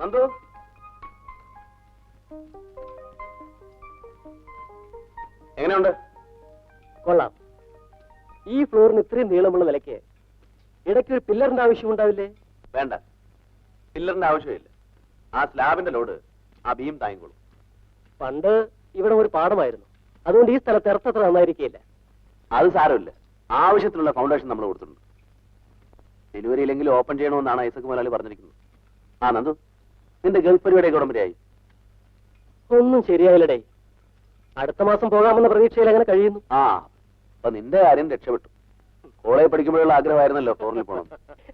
നന്ദു? എങ്ങനെയുണ്ട്? കൊള്ളാം. ഈ ഫ്ലോറിന് ഇത്രയും നീളമുള്ള നിലയ്ക്ക് ഇടയ്ക്ക് ഒരു പില്ലറിന്റെ ആവശ്യമുണ്ടാവില്ലേ വേണ്ട. പില്ലറിന്റെ ആവശ്യമില്ല. ആ സ്ലാബിന്റെ ലോഡ് ആ ബീം താങ്ങിക്കോളും. പണ്ട് ഇവിടെ ഒരു പാടമായിരുന്നു. അതുകൊണ്ട് ഈ സ്ഥലത്ത് ഇറത്തത്ര നന്നായിരിക്കില്ല അത് സാരമില്ല. ആവശ്യത്തിനുള്ള ഫൗണ്ടേഷൻ നമ്മൾ കൊടുത്തിട്ടുണ്ട്. ഡെലിവറി ഇല്ലെങ്കിൽ ഓപ്പൺ ചെയ്യണമെന്നാണ് ഐസക് മുതലാളി പറഞ്ഞിരിക്കുന്നത്. ആ നന്ദു. നിന്റെ ഗൾഫ് പരിപാടിയൊക്കെ ഉടമ്പടിയായി. ഒന്നും ശരിയായില്ലടേ. അടുത്ത മാസം പോകാമെന്ന പ്രതീക്ഷയിൽ അങ്ങനെ കഴിയുന്നു. ആ അപ്പൊ നിന്റെ കാര്യം രക്ഷപ്പെട്ടു. കോളേജ് പഠിക്കുമ്പോഴുള്ള ആഗ്രഹമായിരുന്നല്ലോ ഫോറിൽ പോകണം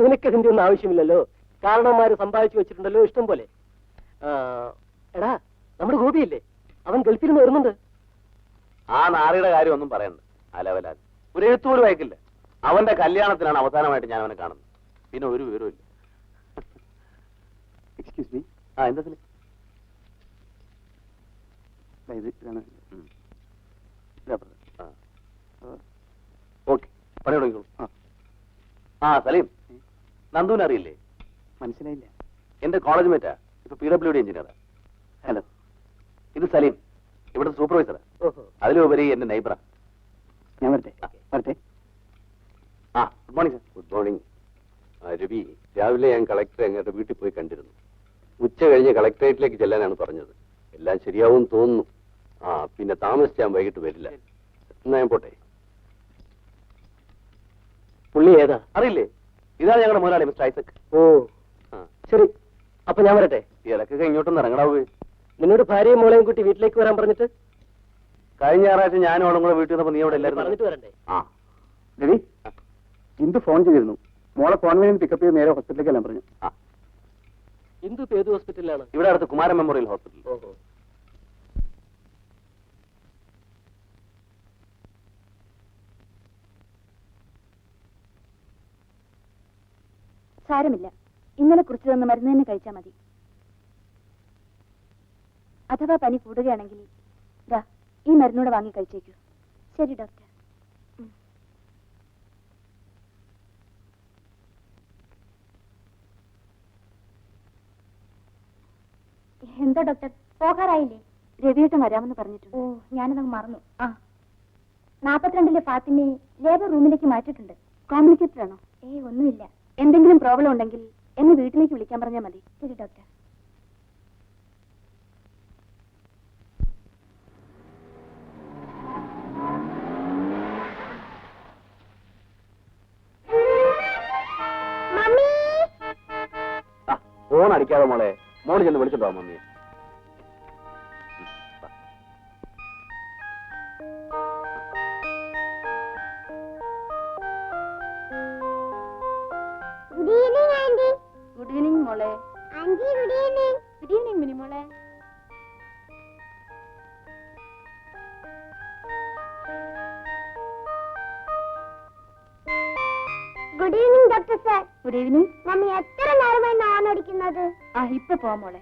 നിനക്ക് ഇതിന്റെ ഒന്നും ആവശ്യമില്ലല്ലോ. കാരണന്മാര് സമ്പാദിച്ചു വെച്ചിട്ടുണ്ടല്ലോ ഇഷ്ടം പോലെ ആ, എടാ നമ്മുടെ ഗോപിയില്ലേ? അവൻ ഗൾഫിൽ നിന്ന് വരുന്നുണ്ട്. ആ നാറിയുടെ കാര്യം ഒന്നും പറയണ്ട. അലവലാൽ ഒരു എഴുത്തുപോലും അയക്കില്ല അവന്റെ കല്യാണത്തിനാണ് അവസാനമായിട്ട് ഞാൻ അവനെ കാണുന്നത്. പിന്നെ ഒരു വിവരവും ഇല്ല. എക്സ്ക്യൂസ് മീ ആ എന്താ? ഇത് ഇതാണ്. ഓക്കെ. പണി തുടങ്ങിക്കോളൂ ആ. ആ സലീം. നന്ദുവിനെ അറിയില്ലേ? മനസ്സിലായില്ല. എന്റെ കോളേജ് മേറ്റാ ഇപ്പൊ പി ഡബ്ല്യു ഡി എഞ്ചിനീയറാ ഹലോ. ഇത് സലീം. ഇവിടുത്തെ സൂപ്പർവൈസറാ അതിലുപരി എന്റെ നൈബറാ ഞാൻ വരട്ടെ. വരട്ടെ. ആ good morning sir good morning Ravi രാവിലെ ഞാൻ കളക്ടറെ അങ്ങോട്ട് വീട്ടിൽ പോയി കണ്ടിരുന്നു. ഉച്ച കഴിഞ്ഞ് കളക്ടറേറ്റിലേക്ക് ചെല്ലാനാണ് പറഞ്ഞത്. എല്ലാം ശരിയാവും തോന്നുന്നു. ആ പിന്നെ താമസിച്ചാൻ വൈകിട്ട് വരില്ല. എന്നാ ഞാൻ പോട്ടെ? പുള്ളി ഏതാ? അറിയില്ലേ? ഇതാണ് ഞങ്ങളുടെ മുതലാളി മിസ്റ്റർ ഐസക്. ഓ. ശരി. അപ്പൊ ഞാൻ വരട്ടെ? ഇടക്കൊക്കെ ഇങ്ങോട്ടൊന്ന് ഇറങ്ങടാവേ. നിന്നോട് ഭാര്യയും മോളെയും കൂട്ടി വീട്ടിലേക്ക് വരാൻ പറഞ്ഞിട്ട്? കഴിഞ്ഞ ഞായറാഴ്ച ഞാനും അവളും കൂടെ വീട്ടിൽ നിന്നപ്പോ നീ അവിടെ എല്ലാവരും പറഞ്ഞിട്ട് വരണ്ടേ? ആ. രവി ഇന്ത് ഫോൺ ചെയ്തിരുന്നു. മോളെ കോൺവെന്റ് പിക്കപ്പ് ചെയ്ത് നേരെ ഹോസ്പിറ്റലിലേക്ക് എല്ലാം പറഞ്ഞു. ആ. ഇന്ദു ഇപ്പൊ ഏത് ഹോസ്പിറ്റലിലാണ്? ഇവിടെ അടുത്ത് കുമാര മെമ്മോറിയൽ ഹോസ്പിറ്റൽ. ഓഹോ. സാരമില്ല. ഇന്നലെ കുറിച്ച് തന്ന മരുന്ന് തന്നെ കഴിച്ചാൽ മതി. അഥവാ പനി കൂടുകയാണെങ്കിൽ ദാ ഈ മരുന്നൂടെ വാങ്ങി കഴിച്ചേക്കൂ. ശരി ഡോക്ടർ. എന്താ ഡോക്ടർ? പോകാറായില്ലേ? രവിയേട്ടൻ വരാമെന്ന് പറഞ്ഞിട്ടുണ്ട്. ഓ ഞാനതങ്ങ് മറന്നു. ആ. നാപ്പത്തിരണ്ടിലെ ഫാത്തിമയെ ലേബർ റൂമിലേക്ക് മാറ്റിയിട്ടുണ്ട്. കോംപ്ലിക്കേറ്റഡ് ആണോ ഏ ഒന്നുമില്ല. എന്തെങ്കിലും പ്രോബ്ലം ഉണ്ടെങ്കിൽ എന്നെ വീട്ടിലേക്ക് വിളിക്കാൻ പറഞ്ഞാൽ മതി. ശരി ഡോക്ടർ. ഫോൺ അടിക്കാതെ മോളെ. മോൾ ചെന്ന് വിളിച്ചിട്ടോ മമ്മിയെ good evening good evening Mini മോളെ good evening doctor sir good evening mummy എത്ര നേരമായി നോൺ അടിക്കുന്നത്? ആ ഇപ്പൊ പോ മോളെ.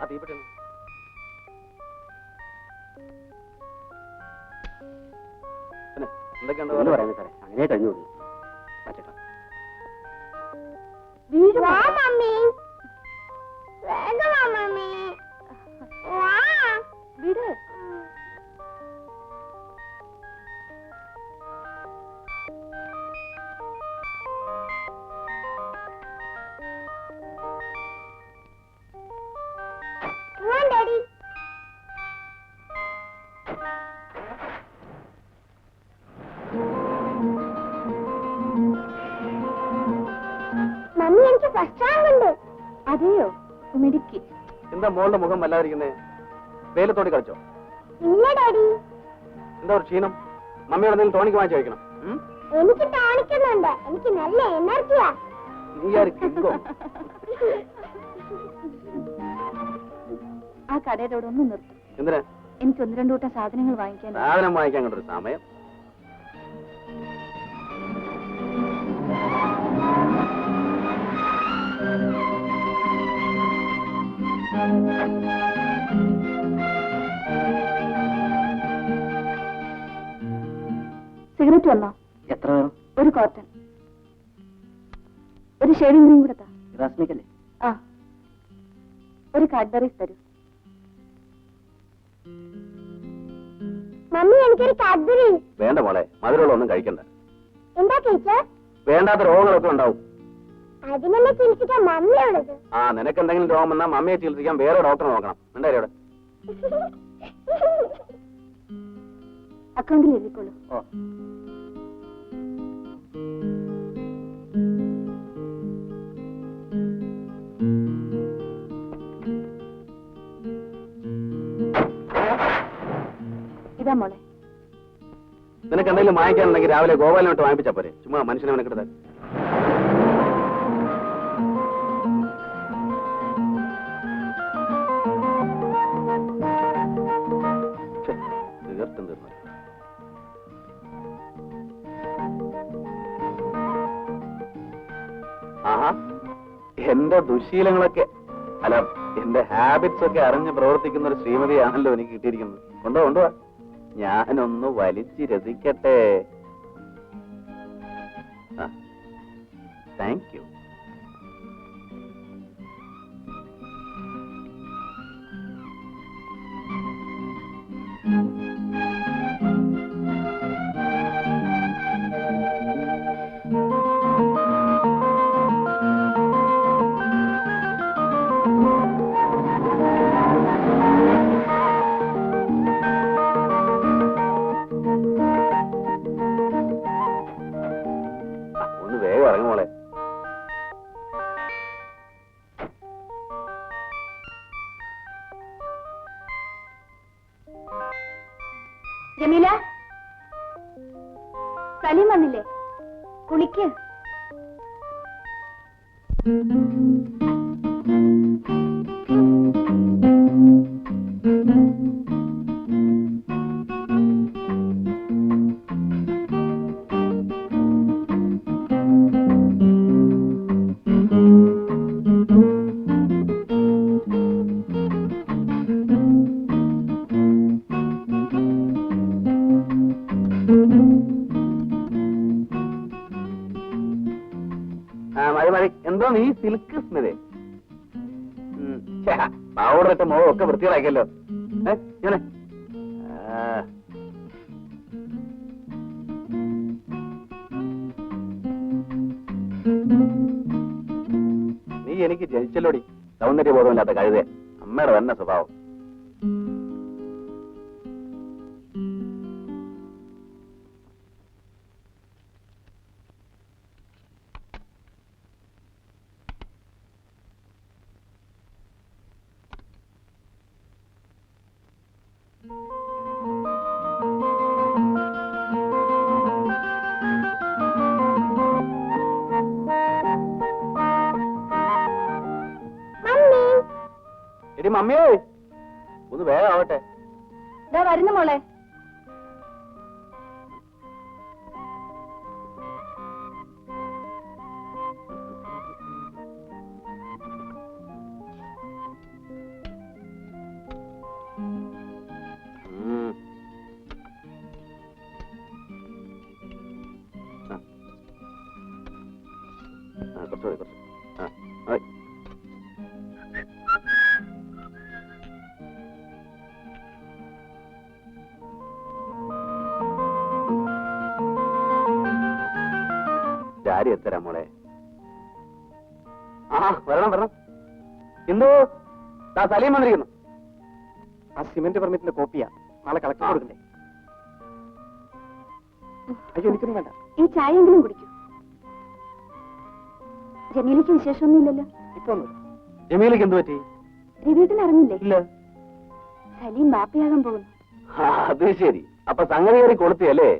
ആ തീപ്പെട്ടി പിന്നെ എന്തൊക്കെയുണ്ട് സാറേ. അങ്ങനെ കഴിഞ്ഞു വീട് അതെയോ? മിടുക്കി എന്താ മോളുടെ മുഖം വല്ലാതിരിക്കുന്നേ? വെയിലത്തോടി കളിച്ചോ? ഇല്ല ഡാഡി എന്താ ഒരു ക്ഷീണം? മമ്മിയോട് എന്തെങ്കിലും ടോണിക്ക് വാങ്ങിച്ചു കഴിക്കണം? എനിക്ക് കാണിക്കുന്നുണ്ട് എനിക്ക് നല്ല എനർജിയാ. നീ ആര് കിങ്കോ? ആ കടയിലോട് ഒന്ന് നിർത്തും. എന്തിനാ? എനിക്ക് ഒന്ന് രണ്ടു കൂട്ടം സാധനങ്ങൾ വാങ്ങിക്കാൻ സാധനം വാങ്ങിക്കാൻ കണ്ടൊരു സമയം. സിഗരറ്റ് വന്നോ? എത്ര? വേണം ഒരു കോട്ടൺ ഒരു ഷെയ്ഡിംഗ് ക്രീം കൂടെ റസ്മിക്കല്ലേ ആ. ഒരു കാഡ്ബറീസ് തരൂ. മമ്മി എനിക്കൊരു കാഡ്ബറി. വേണ്ട മോളെ മധുരമുള്ള ഒന്നും കഴിക്കണ്ട. എന്താ ടീച്ചർ? വേണ്ടാത്ത രോഗങ്ങളൊക്കെ ഉണ്ടാവും. അതിനെന്നെ ചികിത്സിക്കാൻ മമ്മിയുള്ളത് ആ നിനക്ക് എന്തെങ്കിലും രോഗം വന്നാൽ മമ്മിയെ ചികിത്സിക്കാൻ വേറെ ഡോക്ടറെ നോക്കണം. എന്താ അവിടെ അക്കൗണ്ടിൽ എഴുതിക്കോളൂ. ഓ. ഇതാ മോളെ. നിനക്ക് എന്തെങ്കിലും വാങ്ങിക്കാനുണ്ടെങ്കിൽ രാവിലെ ഗോപാലിനോട്ട് വാങ്ങിപ്പിച്ചാ പോരെ. ചുമ്മാ മനുഷ്യനെ മെനക്കെടുത്താൽ എന്റെ ദുശീലങ്ങളൊക്കെ അല്ല എന്റെ ഹാബിറ്റ്സ് ഒക്കെ അറിഞ്ഞ് പ്രവർത്തിക്കുന്ന ഒരു ശ്രീമതിയാണല്ലോ എനിക്ക് കിട്ടിയിരിക്കുന്നത്. കൊണ്ടോ കൊണ്ടോ ഞാനൊന്ന് വലിച്ചു രസിക്കട്ടെ. താങ്ക് യു സലീം വന്നില്ലേ? കുളിക്ക്. മതി ഈ സിൽക്ക് സ്മിതേ. ഇട്ട മുഖം ഒക്കെ വൃത്തികളാക്കിയല്ലോ. ഇങ്ങനെ. നീ എനിക്ക് ജനിച്ചല്ലോടി സൗന്ദര്യബോധമില്ലാത്ത കഴുതേ അമ്മയുടെ തന്നെ സ്വഭാവം. മമ്മിയേ. ഒന്ന് വേഗം ആവട്ടെ. വരുന്നു മോളെ. ജാരി എത്തരാ മോളെ. ആ വരണം വരണം. എന്തോ? സലീം വന്നിരിക്കുന്നു. ആ സിമന്റ് പെർമിറ്റിന്റെ കോപ്പിയാ. നാളെ കളക്ടർ. കൊടുക്കണ്ടേ? അയ്യോ എനിക്കൊന്നും വേണ്ട. ഈ ചായെങ്കിലും കുടിക്കൂ. ജമീലയ്ക്ക് വിശേഷമൊന്നുമില്ലല്ലോ. ഇപ്പൊ ജമീലയ്ക്ക് എന്ത് പറ്റി? രവീട്ടിൽ അറിഞ്ഞില്ലേ ഇല്ല. സലീം ബാപ്പയാകാൻ പോകുന്നു. ആ, അത് ശരി. അപ്പൊ സംഗതി കയറി കൊളുത്തിയല്ലേ?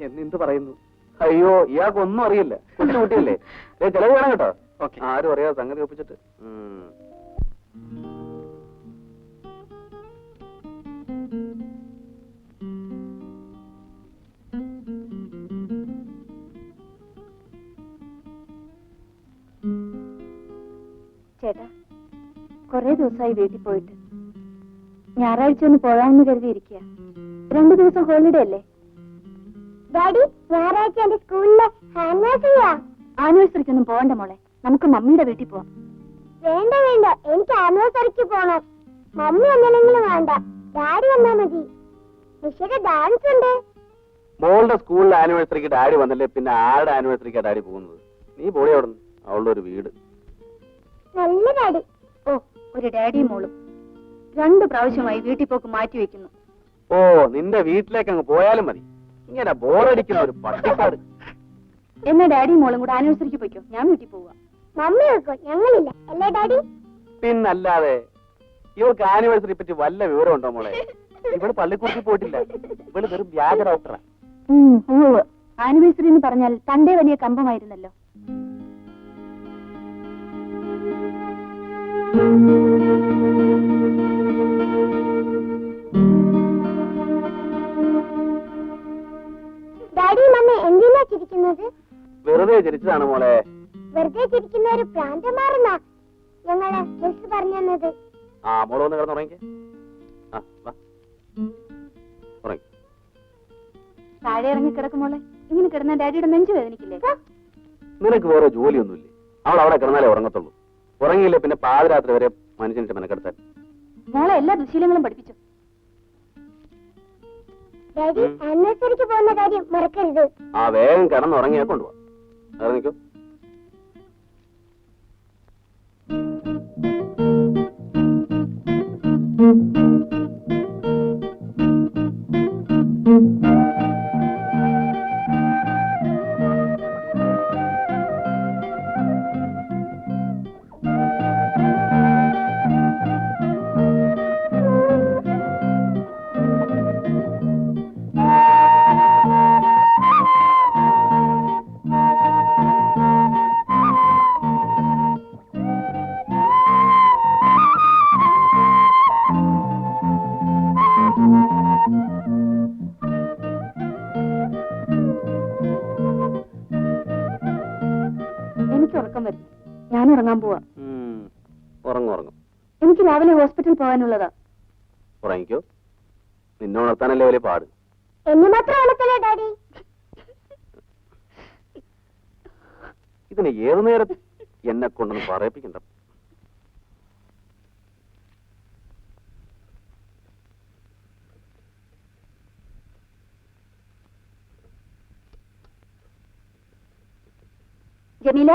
എന്ന് എന്ത് പറയുന്നു? അയ്യോ ഇയാൾക്ക് ഒന്നും അറിയില്ല. കൊച്ചു കുട്ടിയല്ലേ? ചെലവ് വേണം കേട്ടോ. ഓക്കെ. ആരും അറിയാതെ സംഗതി ഒപ്പിച്ചിട്ട്. ചേട്ടാ കുറെ ദിവസമായി വീട്ടിൽ പോയിട്ട്. ഞായറാഴ്ച ഒന്ന് പോകാമെന്ന് കരുതിയിരിക്കുക രണ്ടു ദിവസം ഹോളിഡേ അല്ലേ? ഡാഡി ഞായറാഴ്ച എന്റെ സ്കൂളിലെ ആനിവേഴ്സറിയാ ആനിവേഴ്സറിക്കൊന്നും പോകണ്ട മോളെ. നമുക്ക് മമ്മിയുടെ വീട്ടിൽ പോവാം. വേണ്ട വേണ്ട. എനിക്ക് ആനിവേഴ്സറിക്ക് പോണം. മമ്മി ഒന്നില്ലെങ്കിലും വേണ്ട. ഡാഡി വന്നാ മതി. നിഷയുടെ ഡാൻസ് ഉണ്ട്. മോളുടെ സ്കൂളിലെ ആനിവേഴ്സറിക്ക് ഡാഡി വന്നല്ലേ പിന്നെ ആരുടെ ആനിവേഴ്സറിക്കാ ഡാഡി പോകുന്നത്? നീ പോയി അവിടെ അവളുടെ ഒരു വീട്. നല്ല ഡാഡി. ഓ ഒരു ഡാഡി മോളും. രണ്ട് പ്രാവശ്യമായി വീട്ടിൽ പോക്ക് മാറ്റി വെക്കുന്നു. ഓ നിന്റെ വീട്ടിലേക്ക് അങ്ങ് പോയാലും മതി. ഇങ്ങനെ ബോറടിക്കുന്ന ഒരു പട്ടിക്കാട്. എന്നാ ഡാഡി മോളും കൂടെ ആനിവേഴ്സറിക്ക് പോയിക്കോ. ഞാൻ വീട്ടിൽ പോവുക മമ്മി വെക്കോ ഞങ്ങളില്ല. അല്ലേ ഡാഡി? പിന്നല്ലാതെ ഇവൾക്ക് ആനിവേഴ്സറി പറ്റി വല്ല വിവരമുണ്ടോ മോളെ? ഇവൾ പള്ളിക്കൂടത്തിൽ പോയിട്ടില്ല. ഇവൾ വെറും വ്യാജ ഡോക്ടറാ. ആനിവേഴ്സറി എന്ന് പറഞ്ഞാൽ തന്റെ വലിയ കമ്പമായിരുന്നല്ലോ. ഡാഡി മമ്മി എന്തിനാ ചിരിക്കുന്നത്? വെറുതെ ചിരിച്ചതാണ് മോളെ. വെറുതെ ചിരിക്കുന്ന ഒരു പ്രാന്തമാറുന്ന ഞങ്ങളെ മിസ് പറഞ്ഞു തന്നത്. ആ മോൾ ഒന്ന് കിടന്നുറങ്ങിക്കേ ആ വാ. ഉറങ്ങി. താഴെ ഇറങ്ങി കിടക്കുമോളെ ഇങ്ങനെ കിടന്ന ഡാഡിയുടെ നെഞ്ചു വേദനിക്കില്ലേ? നിനക്ക് വേറെ ജോലിയൊന്നുമില്ലേ? അവൾ അവിടെ കിടന്നാലേ ഉറങ്ങത്തുള്ളൂ. ഉറങ്ങിയില്ല പിന്നെ പാതിരാത്രി വരെ മനുഷ്യനിട്ട് മെനക്കെടുത്താൽ? മോളെ എല്ലാ ദുശീലങ്ങളും പഠിപ്പിച്ചു. ഡാഡി ആനിവേഴ്സറിക്ക് പോകുന്ന കാര്യം മറക്കരുത്. ആ വേഗം കിടന്നുറങ്ങിയാ കൊണ്ടുപോവാ ഇറങ്ങിക്കോ. എനിക്ക് ഞാൻ ഉറങ്ങാൻ പോവാ. ഉറങ്ങും ഉറങ്ങും. എനിക്ക് രാവിലെ ഹോസ്പിറ്റലിൽ പോകാനുള്ളതാ. ഉറങ്ങിക്കോ. നിന്നെ ഉണർത്താനല്ലേ വലിയ പാട്. എന്നെ മാത്രം ഉണക്കല്ലേ ഡാഡി. ഇതിന് ഏതു നേരം എന്നെ കൊണ്ടൊന്ന് പറയിപ്പിക്കണ്ട. ജമീല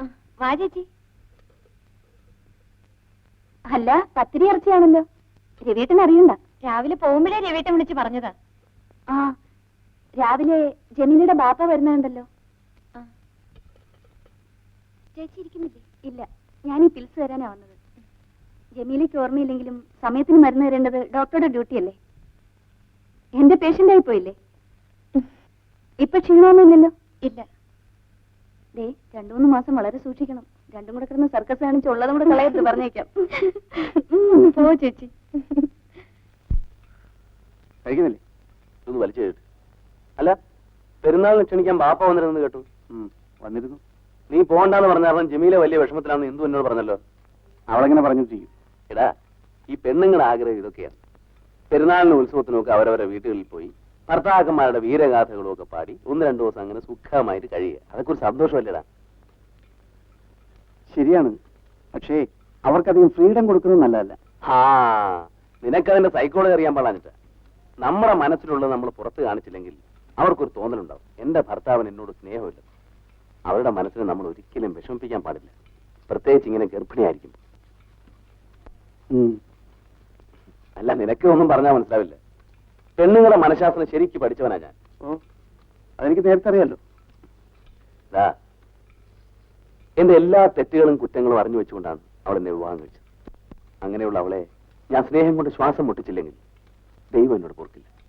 ആ, വാ ചേച്ചി. അല്ല പത്തിരി ഇറച്ചിയാണല്ലോ. രവീട്ടൻ അറിയണ്ട. രാവിലെ പോകുമ്പോഴേ രവീട്ടൻ വിളിച്ച് പറഞ്ഞതാ. ആ രാവിലെ ജമീനയുടെ ബാപ്പ വരുന്നുണ്ടല്ലോ. ചേച്ചി ഇരിക്കുന്നില്ലേ? ഇല്ല ഞാൻ ഈ പിൽസ് തരാനാ വന്നത്. ജമീലയ്ക്ക് ഓർമ്മയില്ലെങ്കിലും സമയത്തിന് മരുന്ന് തരേണ്ടത് ഡോക്ടറുടെ ഡ്യൂട്ടിയല്ലേ? എന്റെ പേഷ്യന്റ് ആയി പോയില്ലേ ഇപ്പൊ ക്ഷീണമൊന്നുമില്ലല്ലോ? ഇല്ല. ദേ രണ്ടു മൂന്ന് മാസം വളരെ സൂക്ഷിക്കണം. രണ്ടും കൂടെ കിടന്ന് സർക്കസ് കാണിച്ച് ഉള്ളതും കൂടെ കളയത്ത് പറഞ്ഞേക്കാം. പോ ചേച്ചി. കഴിക്കുന്നില്ലേ? ഒന്ന് വലിച്ചു കേട്ടു അല്ല പെരുന്നാളിന് ക്ഷണിക്കാൻ ബാപ്പ വന്നിരുന്നു കേട്ടു. വന്നിരുന്നു. നീ പോകണ്ടെന്ന് പറഞ്ഞ കാരണം ജമീല വലിയ വിഷമത്തിലാണെന്ന് എന്തു എന്നോട് പറഞ്ഞല്ലോ? അവളെങ്ങനെ പറഞ്ഞു ചെയ്യും. എടാ ഈ പെണ്ണുങ്ങളുടെ ആഗ്രഹം ഇതൊക്കെയാണ്. പെരുന്നാളിന് ഉത്സവത്തിനൊക്കെ അവരവരെ വീട്ടുകളിൽ പോയി ഭർത്താക്കന്മാരുടെ വീരഗാഥകളും ഒക്കെ പാടി ഒന്ന് രണ്ടു ദിവസം അങ്ങനെ സുഖമായിട്ട് കഴിയുക. അതൊക്കെ ഒരു സന്തോഷമല്ലേടാ? ശരിയാണ്. പക്ഷേ അവർക്കധികം ഫ്രീഡം കൊടുക്കുന്നത് നല്ലതല്ല. ആ നിനക്കതിന്റെ സൈക്കോളജി അറിയാൻ പാടാനിട്ട്. നമ്മുടെ മനസ്സിലുള്ളത് നമ്മൾ പുറത്ത് കാണിച്ചില്ലെങ്കിൽ അവർക്കൊരു തോന്നലുണ്ടാവും. എന്റെ ഭർത്താവിന് എന്നോട് സ്നേഹമില്ല. അവരുടെ മനസ്സിനെ നമ്മൾ ഒരിക്കലും വിഷമിപ്പിക്കാൻ പാടില്ല. പ്രത്യേകിച്ച് ഇങ്ങനെ ഗർഭിണിയായിരിക്കും. അല്ല നിനക്കൊന്നും പറഞ്ഞാൽ മനസ്സിലാവില്ല. പെണ്ണുങ്ങളുടെ മനഃശാസ്ത്രം ശരിക്ക് പഠിച്ചവനാ ഞാൻ. അതെനിക്ക് നേരത്തെ അറിയാലോ. എന്റെ എല്ലാ തെറ്റുകളും കുറ്റങ്ങളും അറിഞ്ഞു വെച്ചുകൊണ്ടാണ് അവൾ എന്നെ വിവാഹം കഴിച്ചത്. അങ്ങനെയുള്ള അവളെ ഞാൻ സ്നേഹം കൊണ്ട് ശ്വാസം മുട്ടിച്ചില്ലെങ്കിൽ ദൈവം എന്നോട് പൊറുക്കില്ല.